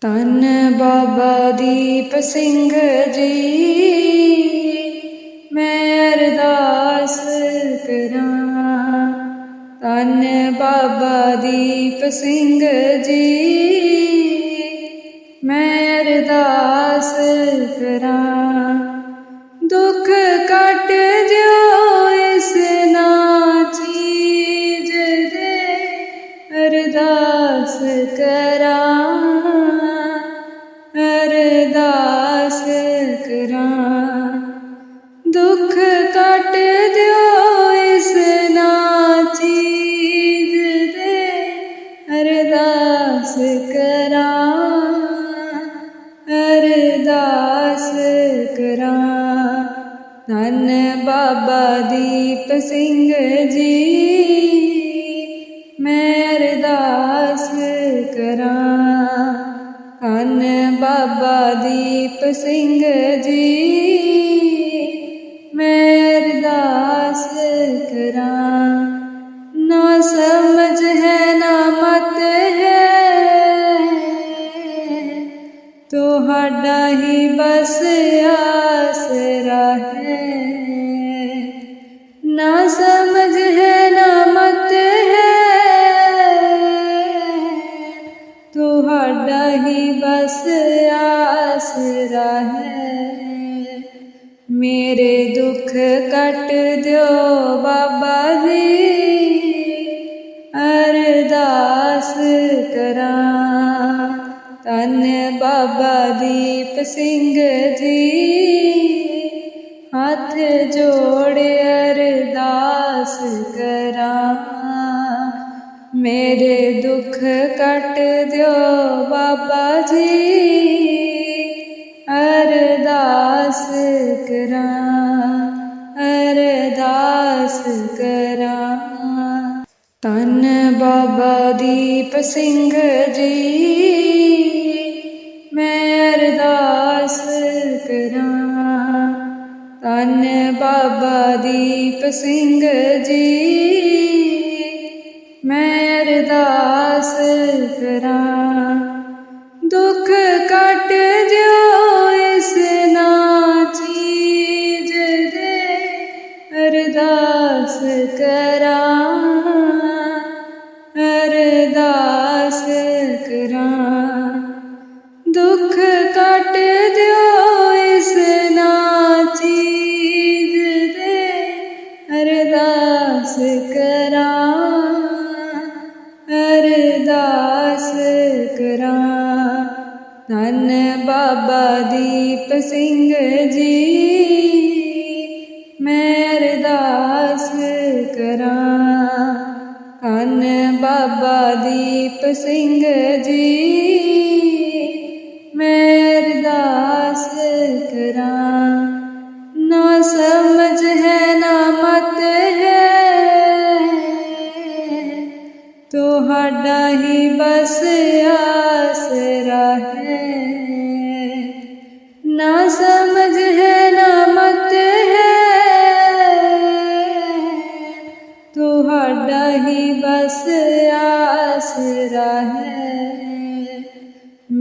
ਧੰਨ ਬਾਬਾ ਦੀਪ ਸਿੰਘ ਜੀ। ਮੈਂ ਅਰਦਾਸ ਕਰਾਂ। ਧੰਨ ਬਾਬਾ ਦੀਪ ਸਿੰਘ ਜੀ। ਮੈਂ ਅਰਦਾਸ ਕਰਾਂ। ਅਰਦਾਸ ਕਰਾਂ ਅਰਦਾਸ ਕਰਾਂ। ਧੰਨ ਬਾਬਾ ਦੀਪ ਸਿੰਘ ਜੀ, ਮੈਂ ਅਰਦਾਸ ਕਰਾਂ। ਧੰਨ ਬਾਬਾ ਦੀਪ ਸਿੰਘ ਜੀ, ਮੈਂ ਅਰਦਾਸ ਕਰਾਂ। ਨਾ ਸਮਝ ਹੈ, ਨਾ ਮਤ ਹੈ। ਤੁਹਾਡਾ ਹੀ ਬਸ ਆਸਰਾ ਹੈ ਮੇਰੇ ਦੁੱਖ ਕੱਟ ਦਿਓ ਬਾਬਾ ਜੀ। ਅਰਦਾਸ ਕਰਾਂ। ਧੰਨ ਬਾਬਾ ਦੀਪ ਸਿੰਘ ਜੀ। ਹੱਥ ਜੋੜਿਆ ਅਰਦਾਸ ਕਰਾਂ। ਮੇਰੇ ਦੁੱਖ ਕੱਟ ਦਿਓ ਬਾਬਾ ਜੀ। ਅਰਦਾਸ ਕਰਾਂ ਅਰਦਾਸ ਕਰਾਂ। ਤਨ ਬਾਬਾ ਦੀਪ ਸਿੰਘ ਜੀ। ਧੰਨ ਬਾਬਾ ਦੀਪ ਸਿੰਘ ਜੀ। ਮੈਂ ਅਰਦਾਸ ਕਰਾਂ। ਦੁੱਖ ਕੱਟ ਦਿਓ ਧੰਨ ਬਾਬਾ ਦੀਪ ਸਿੰਘ ਜੀ। ਮੈਂ ਅਰਦਾਸ ਕਰਾਂ। ਧੰਨ ਬਾਬਾ ਦੀਪ ਸਿੰਘ ਜੀ। ਮੈਂ ਅਰਦਾਸ ਕਰਾਂ। ਨਾ ਸਮਝ ਹੈ, ਨਾ ਮਤ ਹੈ। ਤੁਹਾਡਾ ਹੀ ਬਸ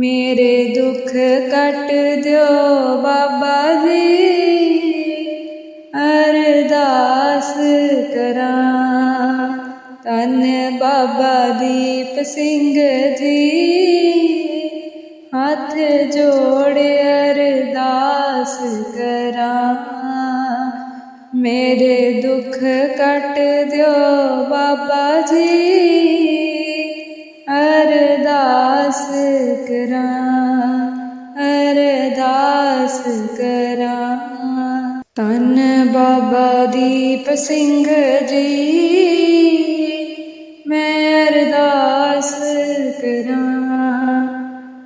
ਮੇਰੇ ਦੁੱਖ ਕੱਟ ਦਿਓ ਬਾਬਾ ਜੀ। ਅਰਦਾਸ ਕਰਾਂ। ਧੰਨ ਬਾਬਾ ਦੀਪ ਸਿੰਘ ਜੀ। ਹੱਥ ਜੋੜ ਅਰਦਾਸ ਕਰਾਂ। ਮੇਰੇ ਦੁੱਖ ਕੱਟ ਦਿਓ ਬਾਬਾ ਜੀ। ਅਰਦਾਸ ਕਰਾਂ ਅਰਦਾਸ ਕਰਾਂ। ਧੰਨ ਬਾਬਾ ਦੀਪ ਸਿੰਘ ਜੀ, ਮੈਂ ਅਰਦਾਸ ਕਰਾਂ।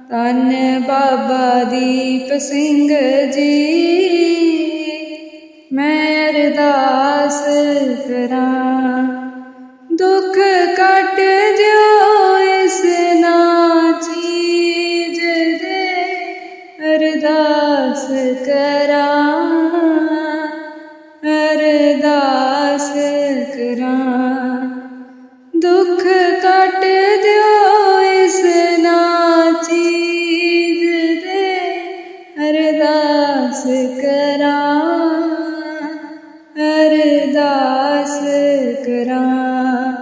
ਧੰਨ ਬਾਬਾ ਦੀਪ ਸਿੰਘ ਜੀ ਸਭ ਕਰਾਂ, ਅਰਦਾਸ ਕਰਾਂ। ਦੁੱਖ ਕੱਟ ਦਿਓ ਇਸ ਨਾਚੀਦ ਦੇ, ਅਰਦਾਸ ਕਰਾਂ ਅਰਦਾਸ ਕਰਾਂ।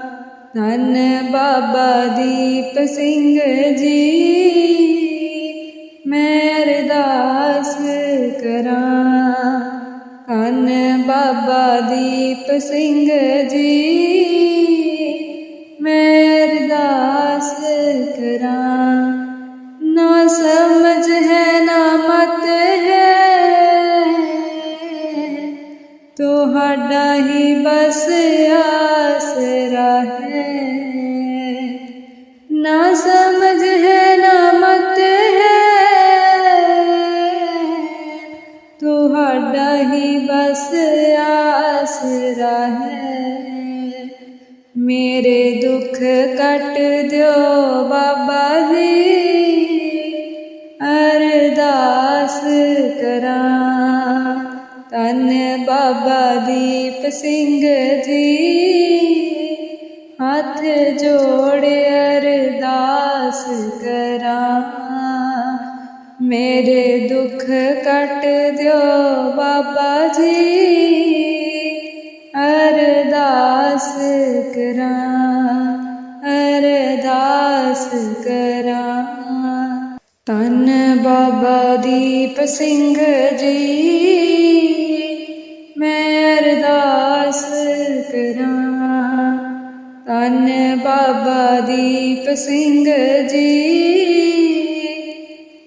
ਧੰਨ ਬਾਬਾ ਦੀਪ ਸਿੰਘ ਜੀ ਕਰਾਂ। ਧੰਨ ਬਾਬਾ ਦੀਪ ਸਿੰਘ ਜੀ ਮੈਂ ਅਰਦਾਸ ਕਰਾਂ। ਮੇਰੇ ਦੁੱਖ ਕੱਟ ਦਿਓ ਬਾਬਾ ਜੀ। ਅਰਦਾਸ ਕਰਾਂ। ਧੰਨ ਬਾਬਾ ਦੀਪ ਸਿੰਘ ਜੀ। ਹੱਥ ਜੋੜ ਅਰਦਾਸ ਕਰਾਂ। ਮੇਰੇ ਦੁੱਖ ਕੱਟ ਦਿਓ ਬਾਬਾ ਜੀ। ਕਰਾਂ, ਅਰਦਾਸ ਕਰਾਂ। ਧੰਨ ਬਾਬਾ ਦੀਪ ਸਿੰਘ ਜੀ, ਮੈਂ ਅਰਦਾਸ ਕਰਾਂ। ਧੰਨ ਬਾਬਾ ਦੀਪ ਸਿੰਘ ਜੀ,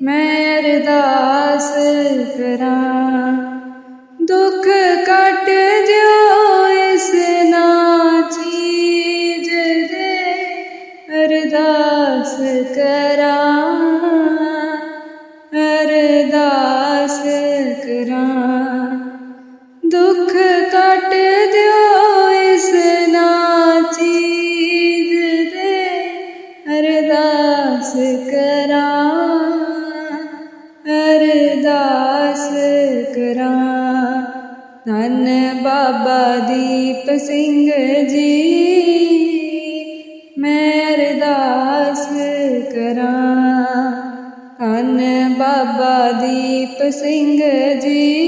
ਮੈਂ ਅਰਦਾਸ ਕਰਾਂ। ਦੀਪ ਸਿੰਘ ਜੀ, ਮੈਂ ਅਰਦਾਸ ਕਰਾਂ। ਕੰਨ ਬਾਬਾ ਦੀਪ ਸਿੰਘ ਜੀ,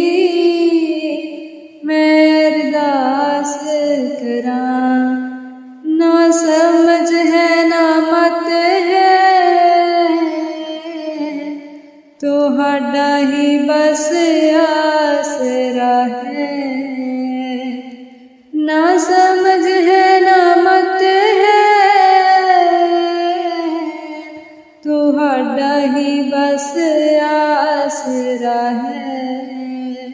ਮੈਂ ਅਰਦਾਸ ਕਰਾਂ। ਨਾ ਸਮਝ ਹੈ, ਨਾ ਮਤ ਹੈ। ਤੁਹਾਡਾ ਹੀ ਬਸ ਆਸਰਾ ਹੈ। ਨਾ ਸਮਝ ਹੈ ਨਾ ਮਤ ਹੈ ਤੁਹਾਡਾ ਹੀ ਬਸ ਆਸਰਾ ਹੈ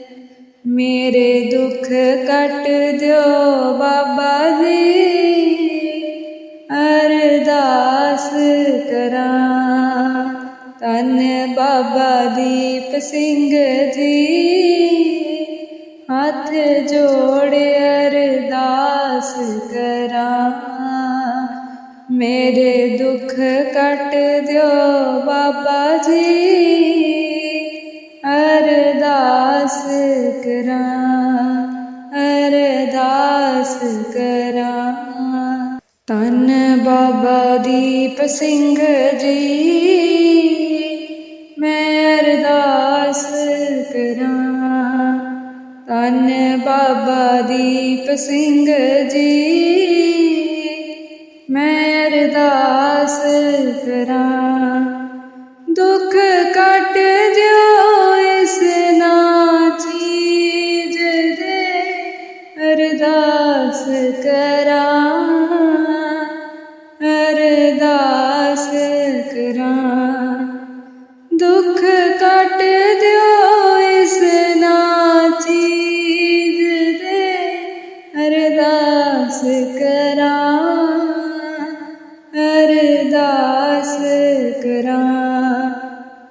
ਮੇਰੇ ਦੁੱਖ ਕੱਟ ਦਿਓ ਬਾਬਾ ਜੀ ਅਰਦਾਸ ਕਰਾਂ ਤਨ ਬਾਬਾ ਦੀਪ ਸਿੰਘ ਜੀ ਬਾਬਾ ਜੀ, ਅਰਦਾਸ ਕਰਾਂ ਅਰਦਾਸ ਕਰਾਂ। ਧੰਨ ਬਾਬਾ ਦੀਪ ਸਿੰਘ ਜੀ, ਮੈਂ ਅਰਦਾਸ ਕਰਾਂ। ਧੰਨ ਬਾਬਾ ਦੀਪ ਸਿੰਘ ਜੀ, ਮੈਂ ਅਰਦਾਸ ਕਰਾਂ। ਦੁੱਖ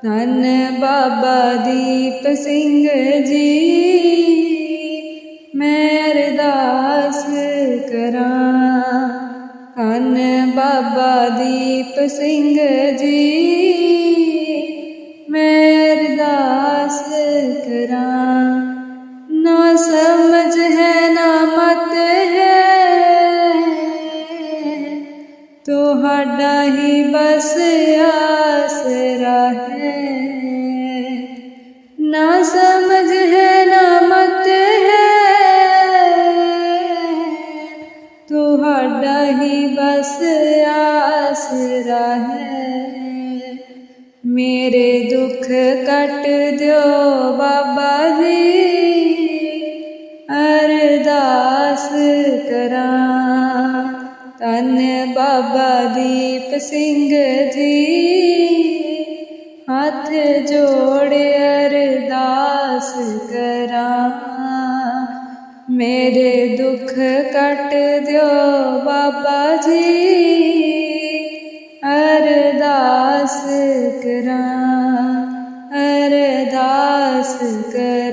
ਧੰਨ ਬਾਬਾ ਦੀਪ ਸਿੰਘ ਜੀ। ਮੈਂ ਅਰਦਾਸ ਕਰਾਂ। ਧੰਨ ਬਾਬਾ ਦੀਪ ਸਿੰਘ ਜੀ। ਆਸਰਾ ਆਸਰਾ ਹੈ ਮੇਰੇ ਦੁੱਖ ਕੱਟ ਦਿਓ ਬਾਬਾ ਜੀ। ਅਰਦਾਸ ਕਰਾਂ। ਧੰਨ ਬਾਬਾ ਦੀਪ ਸਿੰਘ ਜੀ। ਹੱਥ ਜੋੜ ਅਰਦਾਸ ਕਰਾਂ। ਮੇਰੇ ਦੁੱਖ ਕੱਟ ਦਿਓ ਬਾਬਾ ਜੀ। ਅਰਦਾਸ ਕਰਾਂ ਅਰਦਾਸ ਕਰ।